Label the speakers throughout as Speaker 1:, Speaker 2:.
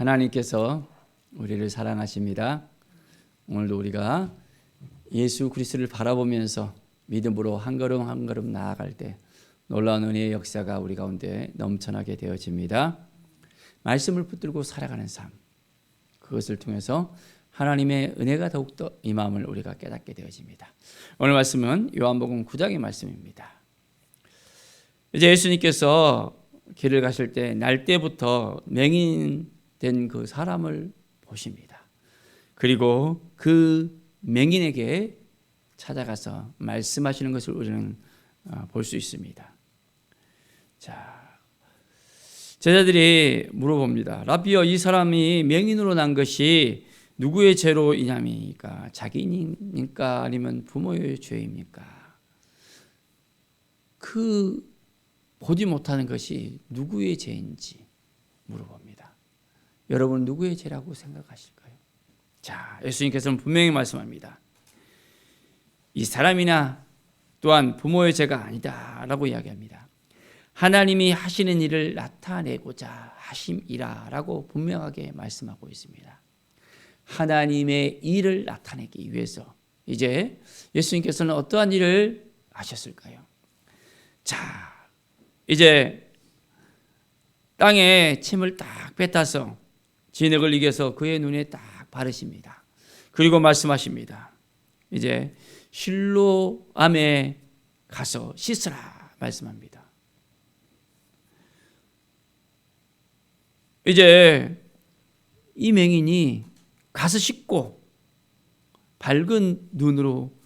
Speaker 1: 하나님께서 우리를 사랑하십니다. 오늘도 우리가 예수 그리스도를 바라보면서 믿음으로 한 걸음 한 걸음 나아갈 때 놀라운 은혜의 역사가 우리 가운데 넘쳐나게 되어집니다. 말씀을 붙들고 살아가는 삶. 그것을 통해서 하나님의 은혜가 더욱더 이 마음을 우리가 깨닫게 되어집니다. 오늘 말씀은 요한복음 9장의 말씀입니다. 이제 예수님께서 길을 가실 때 날 때부터 맹인 된 그 사람을 보십니다. 그리고 그 맹인에게 찾아가서 말씀하시는 것을 우리는 어, 볼수 있습니다. 자, 제자들이 물어봅니다. 라비어 이 사람이 맹인으로 난 것이 누구의 죄로 인함입니까? 자기입니까? 아니면 부모의 죄입니까? 그 보지 못하는 것이 누구의 죄인지 물어봅니다. 여러분 누구의 죄라고 생각하실까요? 자, 예수님께서는 분명히 말씀합니다. 이 사람이나 또한 부모의 죄가 아니다라고 이야기합니다. 하나님이 하시는 일을 나타내고자 하심이라라고 분명하게 말씀하고 있습니다. 하나님의 일을 나타내기 위해서 이제 예수님께서는 어떠한 일을 하셨을까요? 자, 이제 땅에 침을 딱 뱉어서 진흙을 이겨서 그의 눈에 딱 바르십니다. 그리고 말씀하십니다. 이제 실로암에 가서 씻으라 말씀합니다. 이제 이 맹인이 가서 씻고 밝은 눈으로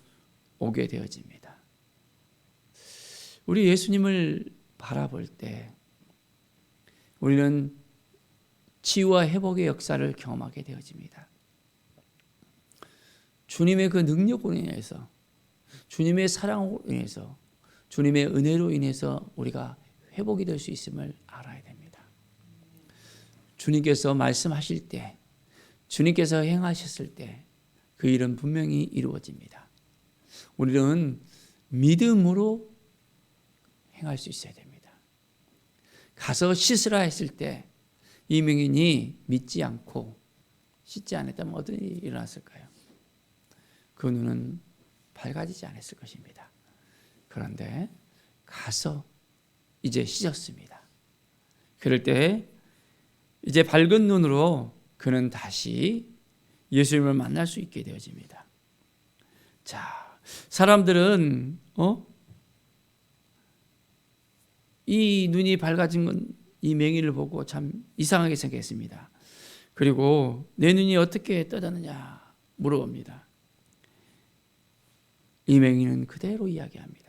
Speaker 1: 오게 되어집니다. 우리 예수님을 바라볼 때 우리는 치유와 회복의 역사를 경험하게 되어집니다. 주님의 그 능력으로 인해서 주님의 사랑으로 인해서 주님의 은혜로 인해서 우리가 회복이 될 수 있음을 알아야 됩니다. 주님께서 말씀하실 때 주님께서 행하셨을 때 그 일은 분명히 이루어집니다. 우리는 믿음으로 행할 수 있어야 됩니다. 가서 씻으라 했을 때 이 명인이 믿지 않고 씻지 않았다면 어떤 일이 일어났을까요? 그 눈은 밝아지지 않았을 것입니다. 그런데 가서 이제 씻었습니다. 그럴 때 이제 밝은 눈으로 그는 다시 예수님을 만날 수 있게 되어집니다. 자, 사람들은 어? 이 눈이 밝아진 건 이 맹인을 보고 참 이상하게 생각했습니다. 그리고 내 눈이 어떻게 떠졌느냐 물어봅니다. 이 맹인은 그대로 이야기합니다.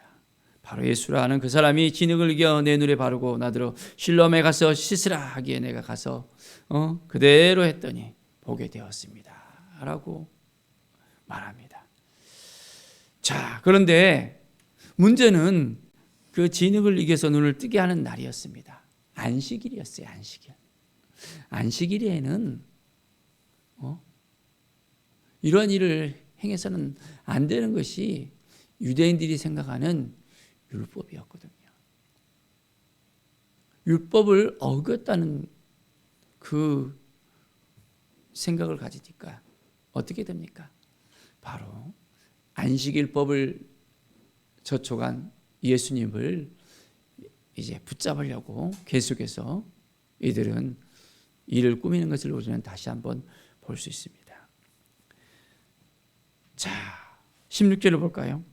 Speaker 1: 바로 예수라는 그 사람이 진흙을 이겨 내 눈에 바르고 나더러 실롬에 가서 씻으라 하기에 내가 가서 어? 그대로 했더니 보게 되었습니다. 라고 말합니다. 자, 그런데 문제는 그 진흙을 이겨서 눈을 뜨게 하는 날이었습니다. 안식일이었어요, 안식일. 안식일에는 어? 이러한 일을 행해서는 안 되는 것이 유대인들이 생각하는 율법이었거든요. 율법을 어겼다는 그 생각을 가지니까 어떻게 됩니까? 바로 안식일법을 저촉한 예수님을 이제 붙잡으려고 계속해서 이들은 일을 꾸미는 것을 우리는 다시 한번 볼 수 있습니다. 자, 16절을 볼까요?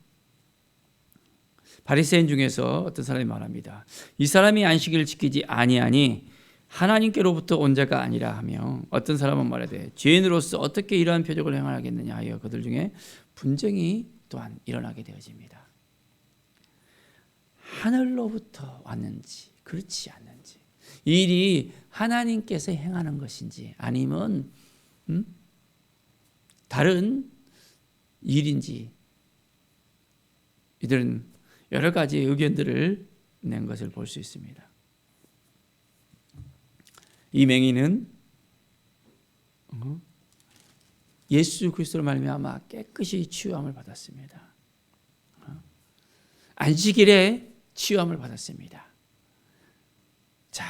Speaker 1: 바리새인 중에서 어떤 사람이 말합니다. 이 사람이 안식일을 지키지 아니하니 하나님께로부터 온 자가 아니라 하며 어떤 사람은 말하되 죄인으로서 어떻게 이러한 표적을 행하겠느냐 하여 그들 중에 분쟁이 또한 일어나게 되어집니다. 하늘로부터 왔는지 그렇지 않는지 이 일이 하나님께서 행하는 것인지 아니면 음? 다른 일인지 이들은 여러 가지 의견들을 낸 것을 볼 수 있습니다. 이 맹인은 어? 예수 그리스도로 말미암아 깨끗이 치유함을 받았습니다. 어? 안식일에 치유함을 받았습니다. 자,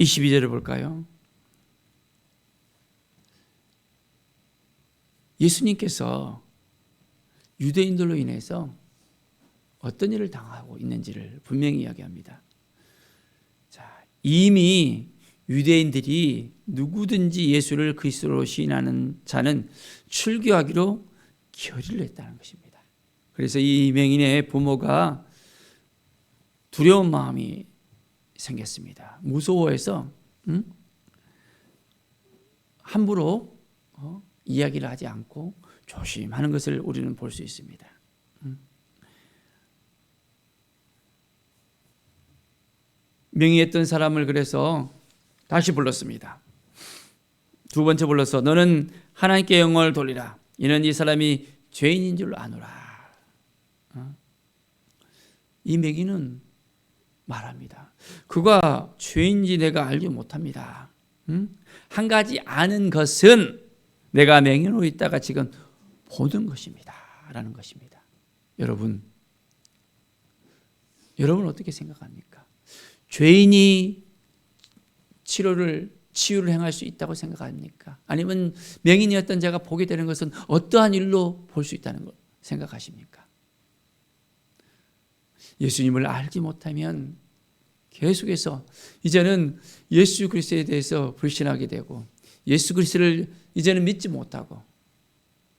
Speaker 1: 22절을 볼까요? 예수님께서 유대인들로 인해서 어떤 일을 당하고 있는지를 분명히 이야기합니다. 자, 이미 유대인들이 누구든지 예수를 그리스도로 시인하는 자는 출교하기로 결의를 했다는 것입니다. 그래서 이 맹인의 부모가 두려운 마음이 생겼습니다. 무서워해서 음? 함부로 어? 이야기를 하지 않고 조심하는 것을 우리는 볼 수 있습니다. 음? 명의했던 사람을 그래서 다시 불렀습니다. 두 번째 불러서 너는 하나님께 영광을 돌리라. 이는 이 사람이 죄인인 줄 아노라. 어? 이 매기는 말합니다. 그가 죄인지 내가 알지 못합니다. 응? 한 가지 아는 것은 내가 맹인으로 있다가 지금 보는 것입니다. 라는 것입니다. 여러분, 여러분 어떻게 생각합니까? 죄인이 치료를 치유를 행할 수 있다고 생각합니까? 아니면 명인이었던 제가 보게 되는 것은 어떠한 일로 볼 수 있다는 걸 생각하십니까? 예수님을 알지 못하면 계속해서 이제는 예수 그리스도에 대해서 불신하게 되고 예수 그리스도를 이제는 믿지 못하고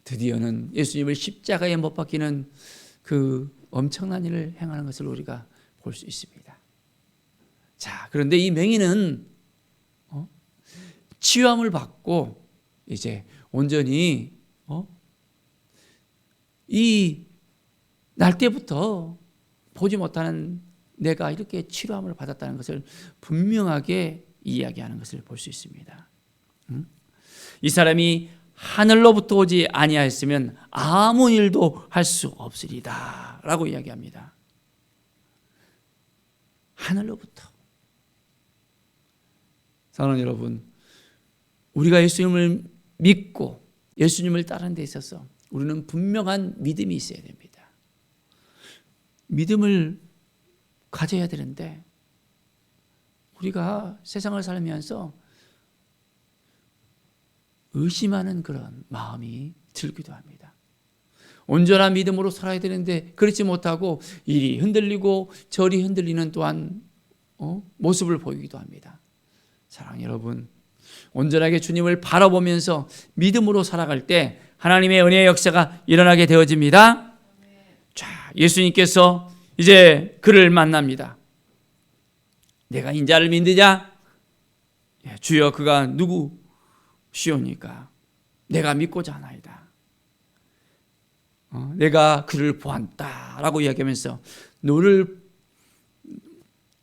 Speaker 1: 드디어는 예수님을 십자가에 못 박히는 그 엄청난 일을 행하는 것을 우리가 볼 수 있습니다. 자, 그런데 이 맹인은 어? 치유함을 받고 이제 온전히 어? 이날 때부터 보지 못하는 내가 이렇게 치료함을 받았다는 것을 분명하게 이야기하는 것을 볼 수 있습니다. 이 사람이 하늘로부터 오지 아니하였으면 아무 일도 할 수 없으리다라고 이야기합니다. 하늘로부터. 사랑하는 여러분, 우리가 예수님을 믿고 예수님을 따르는 데 있어서 우리는 분명한 믿음이 있어야 됩니다. 믿음을 가져야 되는데 우리가 세상을 살면서 의심하는 그런 마음이 들기도 합니다. 온전한 믿음으로 살아야 되는데 그렇지 못하고 이리 흔들리고 저리 흔들리는 또한 어? 모습을 보이기도 합니다. 사랑 여러분, 온전하게 주님을 바라보면서 믿음으로 살아갈 때 하나님의 은혜의 역사가 일어나게 되어집니다. 자, 예수님께서 이제 그를 만납니다. 내가 인자를 믿느냐? 예, 주여 그가 누구시오니까 내가 믿고자 하나이다. 어, 내가 그를 보았다라고 이야기하면서 너를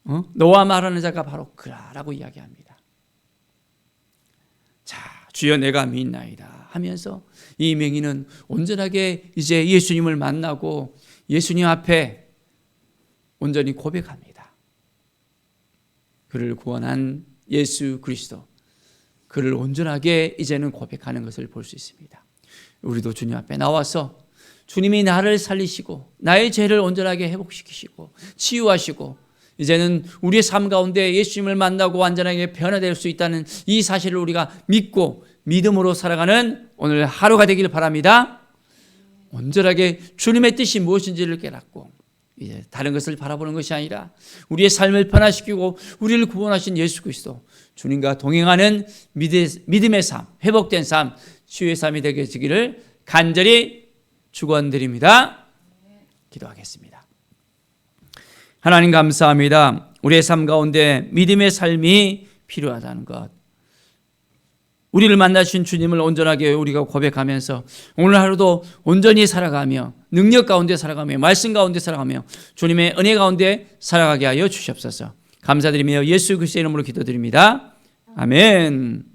Speaker 1: 어? 너와 말하는 자가 바로 그라라고 이야기합니다. 자, 주여 내가 믿나이다 하면서 이 맹인은 온전하게 이제 예수님을 만나고 예수님 앞에 온전히 고백합니다. 그를 구원한 예수 그리스도. 그를 온전하게 이제는 고백하는 것을 볼 수 있습니다. 우리도 주님 앞에 나와서 주님이 나를 살리시고 나의 죄를 온전하게 회복시키시고 치유하시고 이제는 우리의 삶 가운데 예수님을 만나고 완전하게 변화될 수 있다는 이 사실을 우리가 믿고 믿음으로 살아가는 오늘 하루가 되길 바랍니다. 온전하게 주님의 뜻이 무엇인지를 깨닫고 이제 다른 것을 바라보는 것이 아니라 우리의 삶을 변화시키고 우리를 구원하신 예수 그리스도 주님과 동행하는 믿음의 삶, 회복된 삶, 치유의 삶이 되게 되기를 간절히 축원드립니다. 기도하겠습니다. 하나님 감사합니다. 우리의 삶 가운데 믿음의 삶이 필요하다는 것. 우리를 만나신 주님을 온전하게 우리가 고백하면서 오늘 하루도 온전히 살아가며 능력 가운데 살아가며 말씀 가운데 살아가며 주님의 은혜 가운데 살아가게 하여 주시옵소서. 감사드리며 예수 그리스도의 이름으로 기도드립니다. 아멘.